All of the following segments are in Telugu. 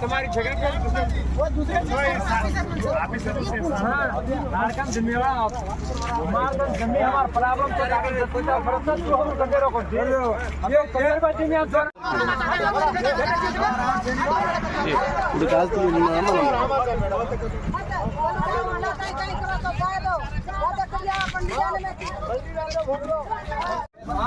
તમારી ఇప్పుడు కాదు పండిలో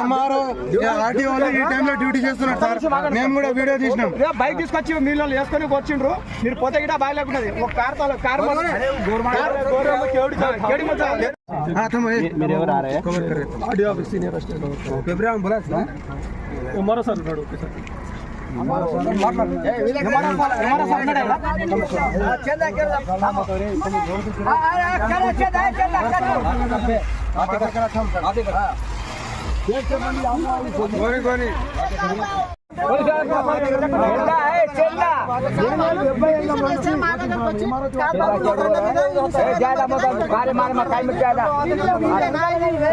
ఎంఆర్ఓ ఆర్టీఓ వాళ్ళు ఈ టైంలో డ్యూటీ చేస్తున్నారు సార్. మేము కూడా వీడియో తీసినాం. బైక్ తీసుకొచ్చి నీళ్ళు వేసుకొని వచ్చిండ్రు మీరు పోతే గిట లేకున్నది ఒక కార్ తో- కార్ మీరు ఎవరు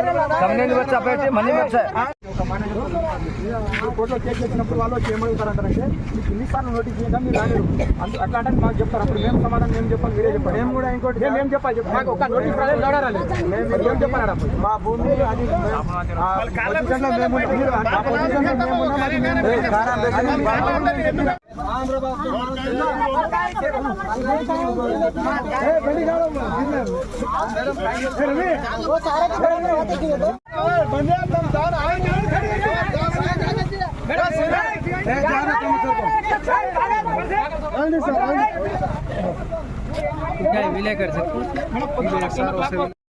ఆరే కొని కొని కోర్టులో కేసు చేసినప్పుడు వాళ్ళు వచ్చి ఏమడుగుతారంటారంటే మీకు ఎన్నిసార్లు నోటీస్ చేయగా మీరు రాలేరు. అందు- అట్లా అంటే మాకు చెప్తారు. అప్పుడు మేము సమాధానం మేము చెప్పాలి? మీరే చెప్పండి మేము కూడా ఇంకోటి మేము చెప్పాలి? చెప్పు. మాకు ఒక నోటీస్ రాలేదు రాలేదు. మేము ఏం చెప్పాలి అప్పుడు మా భూమి అది ఆ పొజిషన్లో మేము ఉన్నాం. మీరు ఆ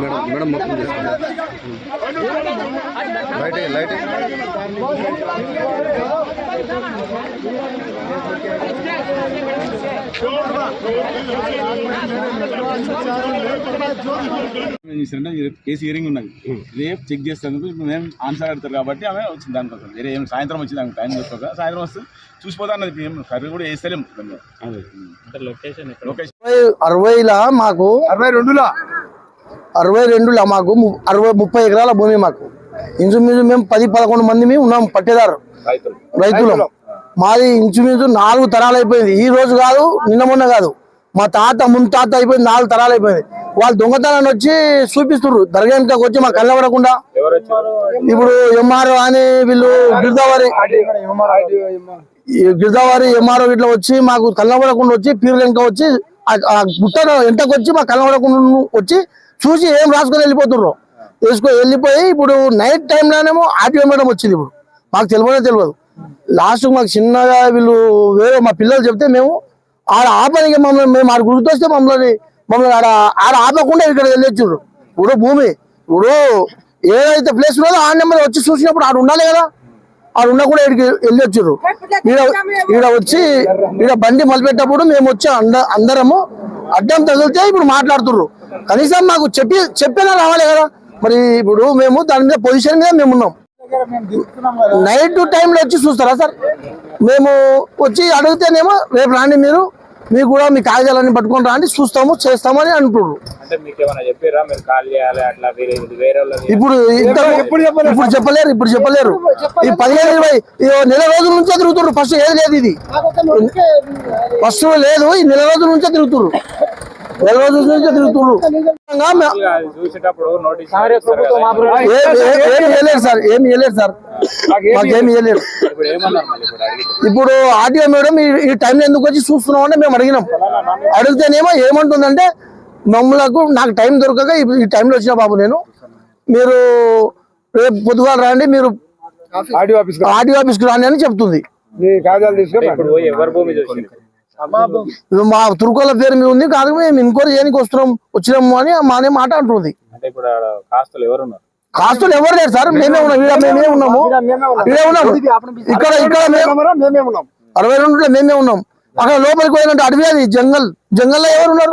మేడం మేడం మొత్తం చేసుకోండి లైట్ లైట్ ఏం చేశారంటే రేపు కేసు హియరింగ్ ఉన్నది. రేపు చెక్ ఇప్పుడు మేము ఆన్సర్ అడతారు కాబట్టి ఆమె వచ్చింది దానికోసం వేరే ఏం సాయంత్రం వచ్చింది ఆమె టైం చెప్పక సాయంత్రం వస్తే చూసిపోతా అన్నది ఇప్పుడు ఏం కర్రీ కూడా వేస్తలేము లొకేషన్ అరవైలా మాకు అరవై రెండులో? అరవై రెండులా మాకు అరవై ముప్పై ఎకరాల భూమి మాకు. ఇంచుమించు మేము పది పదకొండు మంది మేము ఉన్నాం పట్టేదారు. రైతులు. మాది ఇంచుమించు నాలుగు తరాలు అయిపోయింది. ఈ రోజు కాదు నిన్న మొన్న కాదు. మా తాత ముంతాత అయిపోయింది నాలుగు తరాలు అయిపోయింది. వాళ్ళు దొంగతనాన్ని వచ్చి చూపిస్తున్నారు దర్గా వెనుకకు వచ్చి మాకు కళ్ళబడకుండా ఇప్పుడు ఎంఆర్ఓ అని వీళ్ళు గిరిదావరి ఈ గిరిదావారి ఎంఆర్ఓ ఇట్లా వచ్చి మాకు కళ్ళబడకుండా వచ్చి పీర్లు వచ్చి ఆ- గుట్టను ఎంటకు వచ్చి మాకు కళ్ళబడకుండా వచ్చి చూసి ఏం రాసుకొని వెళ్ళిపోతుర్రు. వేసుకో వెళ్ళిపోయి ఇప్పుడు నైట్ టైంలోనేమో ఆర్టీఓ మేడం వచ్చింది ఇప్పుడు. మాకు తెలియనే తెలియదు. లాస్ట్ మాకు చిన్నగా వీళ్ళు వేరే మా పిల్లలు చెప్తే మేము ఆడ ఆపనికి మమ్మల్ని మేము ఆడ గుర్తొస్తే మమ్మల్ని మమ్మల్ని ఆడ ఆడ ఆపకుండా ఇక్కడ వెళ్ళొచ్చుర్రు. ఇప్పుడు భూమి ఇప్పుడు ఏదైతే ప్లేస్ ఉన్నదో ఆ నెంబర్ వచ్చి చూసినప్పుడు ఆడ ఉండాలి కదా. ఆడ ఉన్నా కూడా ఇక్కడికి వెళ్ళి ఈడ ఈడ వచ్చి ఈడ బండి మొదలుపెట్టినప్పుడు మేము వచ్చి అంద అందరము అడ్డం తగిలితే ఇప్పుడు మాట్లాడుతుర్రు. కనీసం మాకు చెప్పి చెప్పేలా రావాలి కదా. మరి ఇప్పుడు మేము దాని మీద పొజిషన్ మీద మేము ఉన్నాం. నైట్ టైంలో వచ్చి చూస్తారా సార్? మేము వచ్చి అడిగితేనేమో రేపు రాండి మీరు. మీకు కూడా మీ కాగితాలన్నీ పట్టుకొని రాండి చూస్తాము చేస్తాము అని. అంటున్నారు అంటే ఇప్పుడు ఇప్పుడు చెప్పలేరు ఇప్పుడు చెప్పలేరు. ఈ పదిహేను ఇరవై ఈ నెల రోజుల నుంచే తిరుగుతున్నారు ఫస్ట్ ఏది లేదు ఇది. ఫస్ట్ లేదు ఈ నెల రోజుల నుంచే తిరుగుతున్నారు నెల రోజుల నుంచి తిరుగుతున్నారు ఏమి ఇవ్వలేదు సార్ ఏమి ఇవ్వలేదు సార్. మాకేమి ఇవ్వలేదు ఇప్పుడు ఆర్టీఓ మేడం ఈ- ఈ టైంలో ఎందుకు వచ్చి చూస్తున్నాం అంటే మేము అడిగినాం. అడిగితేనేమో ఏమంటుందంటే మమ్మలకు నాకు టైం దొరకక ఈ- టైంలో వచ్చిన బాబు నేను. మీరు రేపు పొద్దుగాల రండి మీరు ఆర్టీఓ ఆఫీస్ ఆర్టీఓ ఆఫీస్కి రాండి అని చెప్తుంది. కాగితాలు తీసుకొని ఎవరి భూమి చూసింది? మా తురుకోల పేరు మీద ఉంది కాదు మేము ఇంకోటి చేయడానికి వస్తున్నాం వచ్చినాము అని మానే మాట అంటుంది అంటే ఇప్పుడు ఆడ కాస్తులు ఎవరున్నారు? కాస్తులు ఎవరు లేరు సార్ మేమే ఉన్నాం మేమే ఉన్నాము. ఇక్కడ ఇక్కడ మేము మేమే ఉన్నాం. అరవై రెండులో మేమే ఉన్నాం. అక్కడ లోపలికి పోయినట్టు అడవి అది జంగల్ జంగల్లో ఎవరు ఉన్నారు?